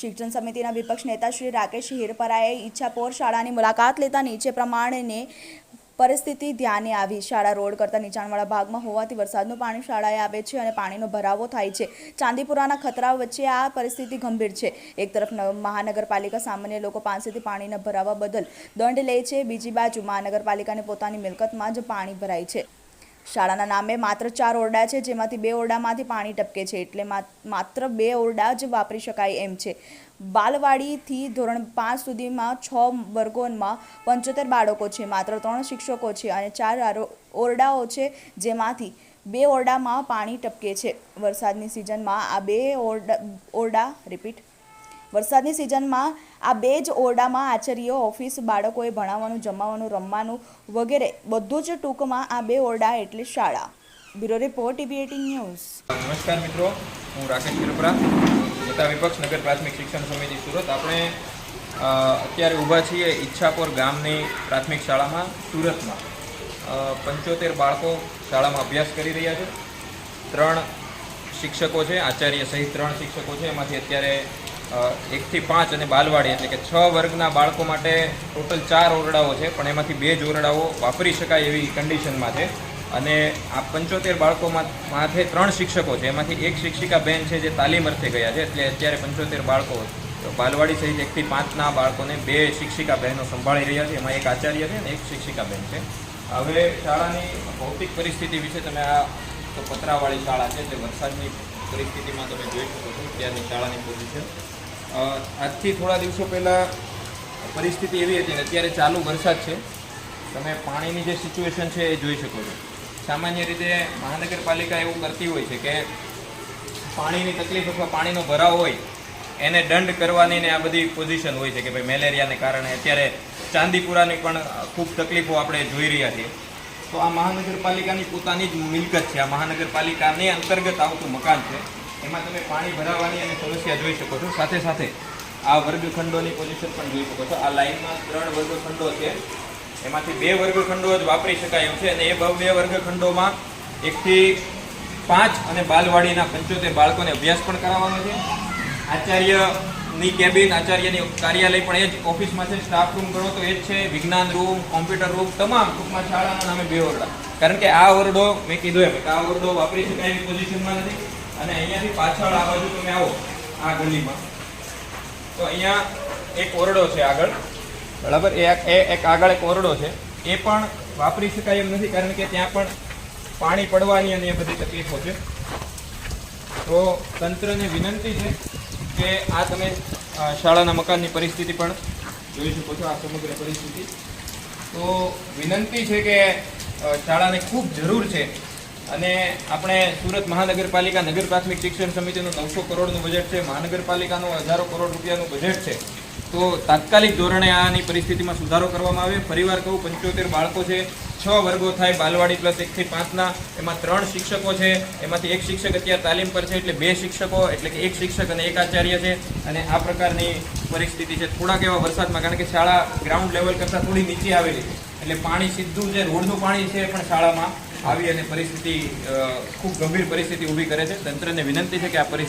શિક્ષણ સમિતિના વિપક્ષ નેતા શ્રી રાકેશ હિરપરાએ ઈચ્છાપોર શાળાની મુલાકાત લેતા નીચે પ્રમાણેની પરિસ્થિતિ ધ્યાને આવી. શાળા રોડ કરતા નીચાણવાળા ભાગમાં હોવાથી વરસાદનું પાણી શાળાએ આવે છે અને પાણીનો ભરાવો થાય છે. ચાંદીપુરાના ખતરા વચ્ચે આ પરિસ્થિતિ ગંભીર છે. એક તરફ મહાનગરપાલિકા સામાન્ય લોકો પાસેથી પાણીના ભરાવા બદલ દંડ લે છે. બીજી બાજુ મહાનગરપાલિકાને પોતાની મિલકતમાં જ પાણી ભરાય છે. શાળાના નામે માત્ર ચાર ઓરડા છે, જેમાંથી બે ઓરડામાંથી પાણી ટપકે છે, એટલે માત્ર બે ઓરડા જ વાપરી શકાય એમ છે. બાલવાડીથી ધોરણ પાંચ સુધીમાં છ વર્ગોમાં પંચોતેર બાળકો છે, માત્ર ત્રણ શિક્ષકો છે અને ચાર ઓરડાઓ છે, જેમાંથી બે ઓરડામાં પાણી ટપકે છે. વરસાદની સિઝનમાં આ બે ઓરડા ઓરડા, રિપીટ. વરસાદની સિઝનમાં આ બે જ ઓરડામાં આચાર્યો, ઓફિસ બાળકોએ ભણાવવાનું જમાવવાનું રમવાનું વગેરે બધું જ ટૂંકમાં આ બે ઓરડા એટલે શાળા. Bureau report, TV eighteen news. નમસ્કાર મિત્રો, હું રાકેશ કિરપરા નેતા વિપક્ષ નગર પ્રાથમિક શિક્ષણ સમિતિ સુરત. આપણે અત્યારે ઊભા છીએ ઈચ્છાપોર ગામની પ્રાથમિક શાળામાં, સુરતમાં. પંચોતેર બાળકો શાળામાં અભ્યાસ કરી રહ્યા છે. ત્રણ શિક્ષકો છે, આચાર્ય સહિત ત્રણ શિક્ષકો છે. એમાંથી અત્યારે એકથી પાંચ અને બાલવાડી એટલે કે છ વર્ગના બાળકો માટે ટોટલ ચાર ઓરડાઓ છે, પણ એમાંથી બે જ ઓરડાઓ વાપરી શકાય એવી કન્ડિશનમાં છે. અને આ પંચોતેર બાળકોમાં માથે ત્રણ શિક્ષકો છે, એમાંથી એક શિક્ષિકા બેન છે જે તાલીમ અર્થે ગયા છે, એટલે અત્યારે પંચોતેર બાળકો બાલવાડી સહિત એકથી પાંચના બાળકોને બે શિક્ષિકા બહેનો સંભાળી રહ્યા છે, એમાં એક આચાર્ય છે અને એક શિક્ષિકા બેન છે. હવે શાળાની ભૌતિક પરિસ્થિતિ વિશે તમે આ તો પતરાવાળી શાળા છે જે વરસાદની પરિસ્થિતિમાં તમે જોઈ શકો છો ત્યારની શાળાની પોઝિશન. આજથી થોડા દિવસો પહેલાં પરિસ્થિતિ એવી હતી ને અત્યારે ચાલુ વરસાદ છે. તમે પાણીની જે સિચ્યુએશન છે એ જોઈ શકો છો. સામાન્ય રીતે મહાનગરપાલિકા એવું કરતી હોય છે કે પાણીની તકલીફ અથવા પાણીનો ભરાવ હોય, એને દંડ કરવાની ને આ બધી પોઝિશન હોય છે કે ભાઈ મેલેરિયાને કારણે અત્યારે ચાંદીપુરાની પણ ખૂબ તકલીફો આપણે જોઈ રહ્યા છીએ. તો આ મહાનગરપાલિકાની પોતાની જ મિલકત છે. આ મહાનગરપાલિકાની અંતર્ગત આવતું મકાન છે. એમાં તમે પાણી ભરાવાની અને સમસ્યા જોઈ શકો છો. સાથે સાથે આ વર્ગખંડોની પોઝિશન પણ જોઈ શકો છો. આ લાઇનમાં ત્રણ વર્ગખંડો છે. એમાંથી બે વર્ગખંડો જ વાપરી શકાય એમ છે અને એ બ- વર્ગખંડોમાં એકથી પાંચ અને બાલવાડીના પંચોતેર બાળકોને અભ્યાસ પણ કરાવવાનો છે. આચાર્યની કેબિન આચાર્યની કાર્યાલય પણ એ જ. ઓફિસમાં છે સ્ટાફ રૂમ ગણો તો એ જ છે. વિજ્ઞાન રૂમ કોમ્પ્યુટર રૂમ તમામ ટૂંકમાં શાળાના નામે બે ઓરડા. કારણ કે આ ઓરડો, મેં કીધું એમ કે આ ઓરડો વાપરી શકાય એવી પોઝિશનમાં નથી. અને અહીંયાથી પાછળ આ બાજુ તમે આવો, આ ગલીમાં. તો અહીંયા એક ઓરડો છે આગળ. બરાબર? એ એક આગળ એક ઓરડો છે. એ પણ વાપરી શકાય એમ નથી કારણ કે ત્યાં પણ પાણી પડવાની અને એ બધી તકલીફો છે. તો તંત્રને વિનંતી છે કે આ તમે શાળાના મકાનની પરિસ્થિતિ પણ જોઈ શકો છો, આ સમગ્ર પરિસ્થિતિ. તો વિનંતી છે કે શાળાને ખૂબ જરૂર છે અને આપણે સુરત મહાનગરપાલિકા નગર પ્રાથમિક શિક્ષણ સમિતિનું નવસો કરોડનું બજેટ છે, મહાનગરપાલિકાનું હજારો કરોડ રૂપિયાનું બજેટ છે. તો તાત્કાલિક ધોરણે આની પરિસ્થિતિમાં સુધારો કરવામાં આવે ફરીવાર કહું, પંચોતેર બાળકો છે, છ વર્ગો થાય, બાલવાડી પ્લસ એકથી પાંચના એમાં ત્રણ શિક્ષકો છે, એમાંથી એક શિક્ષક અત્યારે તાલીમ પર છે, એટલે બે શિક્ષકો, એટલે કે એક શિક્ષક અને એક આચાર્ય છે. અને આ પ્રકારની પરિસ્થિતિ છે. થોડાક એવા વરસાદમાં, કારણ કે શાળા ગ્રાઉન્ડ લેવલ કરતાં થોડી નીચે આવેલી. છે એટલે પાણી સીધું જે રોડનું પાણી છે પણ શાળામાં આવી અને પરિસ્થિતિ ખૂબ ગંભીર પરિસ્થિતિ ઊભી કરે છે. તંત્રને વિનંતી છે કે આ પરિસ્થિતિ